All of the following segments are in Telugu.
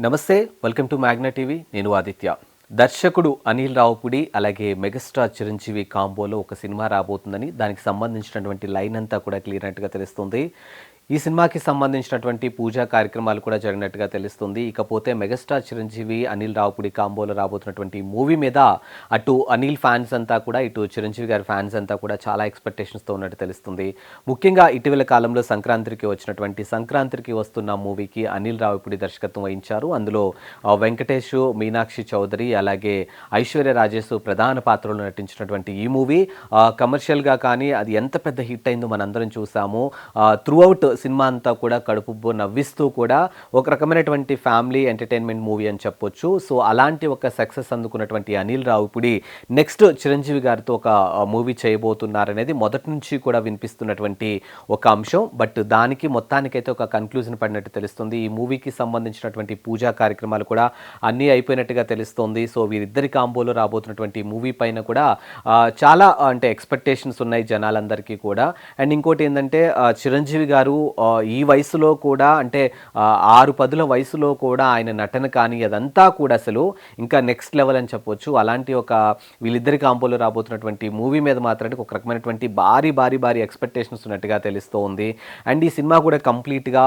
నమస్తే వెల్కమ్ టు మ్యాగ్నా టీవీ. నేను ఆదిత్య. దర్శకుడు అనిల్ రావుపుడి అలాగే మెగాస్టార్ చిరంజీవి కాంబోలో ఒక సినిమా రాబోతుందని దానికి సంబంధించినటువంటి లైన్ అంతా కూడా క్లియర్ తెలుస్తుంది. ఈ సినిమాకి సంబంధించినటువంటి పూజా కార్యక్రమాలు కూడా జరిగినట్టుగా తెలుస్తుంది. ఇకపోతే మెగాస్టార్ చిరంజీవి అనిల్ రావుపుడి కాంబోలో రాబోతున్నటువంటి మూవీ మీద అటు అనిల్ ఫ్యాన్స్ అంతా కూడా ఇటు చిరంజీవి గారి ఫ్యాన్స్ అంతా కూడా చాలా ఎక్స్పెక్టేషన్స్తో ఉన్నట్టు తెలుస్తుంది. ముఖ్యంగా ఇటీవల కాలంలో సంక్రాంతికి వచ్చినటువంటి సంక్రాంతికి వస్తున్న మూవీకి అనిల్ రావుపుడి దర్శకత్వం వహించారు. అందులో వెంకటేష్ మీనాక్షి చౌదరి అలాగే ఐశ్వర్య రాజేష్ ప్రధాన పాత్రలో నటించినటువంటి ఈ మూవీ. కమర్షియల్గా కానీ అది ఎంత పెద్ద హిట్ అయిందో మనందరం చూసాము. త్రూ అవుట్ సినిమా అంతా కూడా కడుపు నవ్విస్తూ కూడా ఒక రకమైనటువంటి ఫ్యామిలీ ఎంటర్టైన్మెంట్ మూవీ అని చెప్పొచ్చు. సో అలాంటి ఒక సక్సెస్ అందుకున్నటువంటి అనిల్ రావుపుడి నెక్స్ట్ చిరంజీవి గారితో ఒక మూవీ చేయబోతున్నారనేది మొదటి నుంచి కూడా వినిపిస్తున్నటువంటి ఒక అంశం. బట్ దానికి మొత్తానికైతే ఒక కన్క్లూజన్ పడినట్టు తెలుస్తుంది. ఈ మూవీకి సంబంధించినటువంటి పూజా కార్యక్రమాలు కూడా అన్నీ అయిపోయినట్టుగా తెలుస్తోంది. సో వీరిద్దరి కాంబోలో రాబోతున్నటువంటి మూవీ పైన కూడా చాలా అంటే ఎక్స్పెక్టేషన్స్ ఉన్నాయి జనాలందరికీ కూడా. అండ్ ఇంకోటి ఏంటంటే చిరంజీవి గారు ఈ వయసులో కూడా అంటే ఆరు పదుల వయసులో కూడా ఆయన నటన కానీ అదంతా కూడా అసలు ఇంకా నెక్స్ట్ లెవెల్ అని చెప్పొచ్చు. అలాంటి ఒక వీళ్ళిద్దరి కాంపోలో రాబోతున్నటువంటి మూవీ మీద మాత్రానికి ఒక రకమైనటువంటి భారీ భారీ భారీ ఎక్స్పెక్టేషన్స్ ఉన్నట్టుగా తెలుస్తూ ఉంది అండ్ ఈ సినిమా కూడా కంప్లీట్గా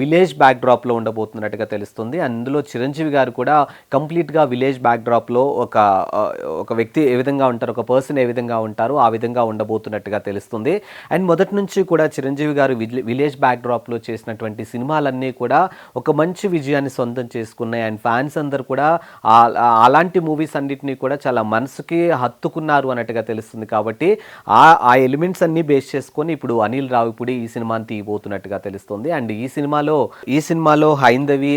విలేజ్ బ్యాక్ డ్రాప్లో ఉండబోతున్నట్టుగా తెలుస్తుంది. అందులో చిరంజీవి గారు కూడా కంప్లీట్గా విలేజ్ బ్యాక్ డ్రాప్లో ఒక ఒక వ్యక్తి ఏ విధంగా ఉంటారు ఒక పర్సన్ ఏ విధంగా ఉంటారో ఆ విధంగా ఉండబోతున్నట్టుగా తెలుస్తుంది. అండ్ మొదటి నుంచి కూడా చిరంజీవి గారు విలేజ్ విలేజ్ బ్యాక్డ్రాప్లో చేసినటువంటి సినిమాలన్నీ కూడా ఒక మంచి విజయాన్ని సొంతం చేసుకున్నాయి. అండ్ ఫ్యాన్స్ అందరు కూడా అలాంటి మూవీస్ అన్నిటినీ కూడా చాలా మనసుకి హత్తుకున్నారు అన్నట్టుగా తెలుస్తుంది. కాబట్టి ఆ ఆ ఎలిమెంట్స్ అన్ని బేస్ చేసుకొని ఇప్పుడు అనిల్ రావిపూడి ఈ సినిమాని తీయబోతున్నట్టుగా తెలుస్తుంది. అండ్ ఈ సినిమాలో ఈ సినిమాలో హైందవి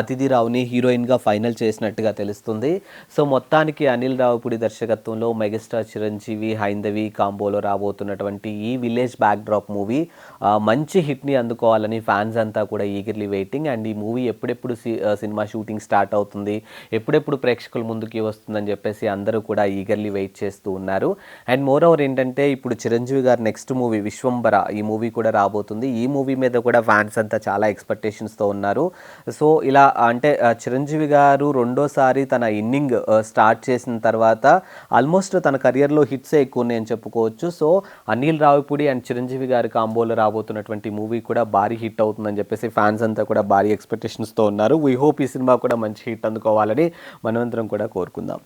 అతిథి రావుని హీరోయిన్గా ఫైనల్ చేసినట్టుగా తెలుస్తుంది. సో మొత్తానికి అనిల్ రావుపూడి దర్శకత్వంలో మెగాస్టార్ చిరంజీవి హైందవి కాంబోలో రాబోతున్నటువంటి ఈ విలేజ్ బ్యాక్ డ్రాప్ మూవీ మంచి హిట్ని అందుకోవాలని ఫ్యాన్స్ అంతా కూడా ఈగర్లీ వెయిటింగ్. అండ్ ఈ మూవీ ఎప్పుడెప్పుడు సి- సినిమా షూటింగ్ స్టార్ట్ అవుతుంది ఎప్పుడెప్పుడు ప్రేక్షకుల ముందుకి వస్తుందని చెప్పేసి అందరూ కూడా ఈగర్లీ వెయిట్ చేస్తూ ఉన్నారు. అండ్ మోర్ ఓవర్ ఏంటంటే ఇప్పుడు చిరంజీవి గారు నెక్స్ట్ మూవీ విశ్వంబర ఈ మూవీ కూడా రాబోతుంది. ఈ మూవీ మీద కూడా ఫ్యాన్స్ అంతా చాలా ఎక్స్పెక్టేషన్స్తో ఉన్నారు. సో ఇలా అంటే చిరంజీవి గారు రెండోసారి తన ఇన్నింగ్ స్టార్ట్ చేసిన తర్వాత ఆల్మోస్ట్ తన కెరియర్లో హిట్సే ఎక్కువ ఉన్నాయని చెప్పుకోవచ్చు. సో అనిల్ రావిపూడి అండ్ చిరంజీవి గారి కాంబోలో రాబోతున్నటువంటి మూవీ కూడా భారీ హిట్ అవుతుందని చెప్పేసి ఫ్యాన్స్ అంతా కూడా భారీ ఎక్స్పెక్టేషన్స్తో ఉన్నారు. వీ హోప్ ఈ సినిమా కూడా మంచి హిట్ అందుకోవాలని మనవంతరం కూడా కోరుకుందాం.